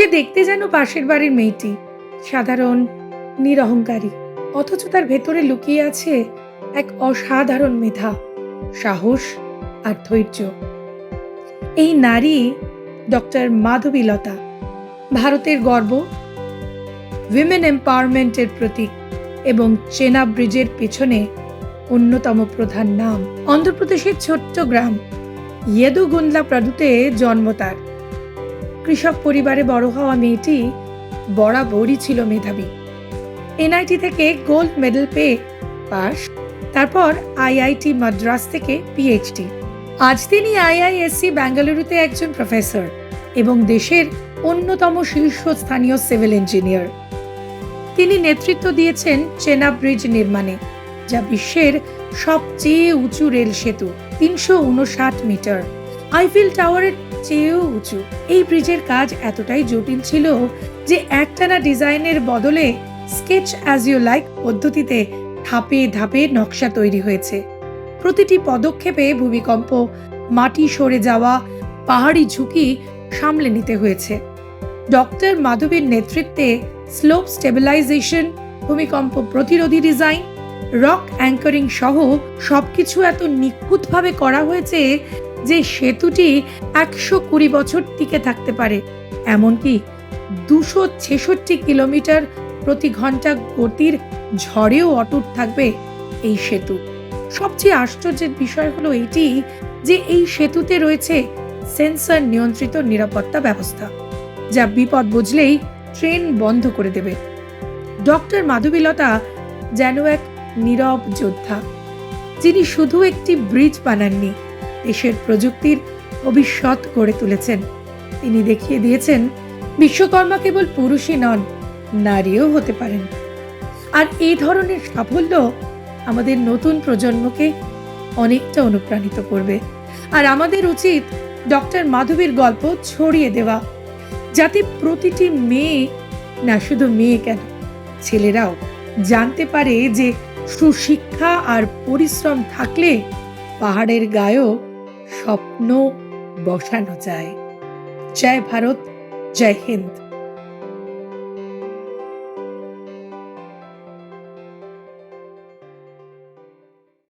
সে দেখতে যেন পাশের বাড়ির মেয়েটি, সাধারণ, নিরহংকারী, অথচ তার ভেতরে লুকিয়ে আছে এক অসাধারণ মেধা, সাহস আর ধৈর্য। এই নারী ডক্টর মাধবীলতা, ভারতের গর্ব উইমেন এম্পাওয়ারমেন্টের প্রতীক এবং চেনা ব্রিজের পেছনে অন্যতম প্রধান নাম। অন্ধ্রপ্রদেশের ছোট্ট গ্রাম ইয়েদুগুন্দলা প্রাদুতে জন্ম তার। কৃষক পরিবারে বড় হওয়া মেয়েটি বরাবরই ছিল মেধাবী। এনআইটি থেকে গোল্ড মেডেল পেয়ে পাস তারপর আইআইটি মাদ্রাস থেকে পিএইচডি। আজ তিনি আইআইএসসি বেঙ্গালুরুতে একজন প্রফেসর এবং দেশের অন্যতম শীর্ষস্থানীয় সিভিল ইঞ্জিনিয়ার। তিনি নেতৃত্ব দিয়েছেন চেনা ব্রিজ নির্মাণে, যা বিশ্বের সবচেয়ে উঁচু রেল সেতু, তিনশো উনষাট মিটার। আইফিল টাওয়ারের চেয়েও উঁচু। এই ব্রিজের কাজ এতটাই জটিল ছিল যে একটানা ডিজাইনের বদলে স্কেচ অ্যাজ ইউ লাইক পদ্ধতিতে ধাপে ধাপে নকশা তৈরি হয়েছে। প্রতিটি পদক্ষেপে ভূমিকম্প, মাটি সরে যাওয়া, পাহাড়ি ঝুঁকি সামলে নিতে হয়েছে। ডক্টর মাধবীর নেতৃত্বে স্লোপ স্টেবিলাইজেশন, ভূমিকম্প প্রতিরোধী ডিজাইন, রক অ্যাঙ্কারিং সহ সবকিছু এত নিখুঁতভাবে করা হয়েছে যে সেতুটি একশো কুড়ি বছর টিকে থাকতে পারে, এমনকি দুশো ছেষট্টি কিলোমিটার প্রতি ঘণ্টা গতির ঝড়েও অটুট থাকবে এই সেতু। সবচেয়ে আশ্চর্যের বিষয় হলো এটি যে এই সেতুতে রয়েছে সেন্সর নিয়ন্ত্রিত নিরাপত্তা ব্যবস্থা, যা বিপদ বুঝলেই ট্রেন বন্ধ করে দেবে। ডক্টর মাধবীলতা যেন এক নীরব যোদ্ধা, যিনি শুধু একটি ব্রিজ বানাননি দেশের প্রযুক্তির ভবিষ্যৎ গড়ে তুলেছেন। তিনি দেখিয়ে দিয়েছেন, বিশ্বকর্মা কেবল পুরুষই নন, নারীও হতে পারেন। আর এই ধরনের সাফল্য আমাদের নতুন প্রজন্মকে অনেকটা অনুপ্রাণিত করবে। আর আমাদের উচিত ডক্টর মাধবীর গল্প ছড়িয়ে দেওয়া, যাতে প্রতিটি মেয়ে, না শুধু মেয়ে কেন, ছেলেরাও জানতে পারে যে সুশিক্ষা আর পরিশ্রম থাকলে পাহাড়ের গায়েও স্বপ্ন বসানো যায়। জয় ভারত জয় হিন্দ।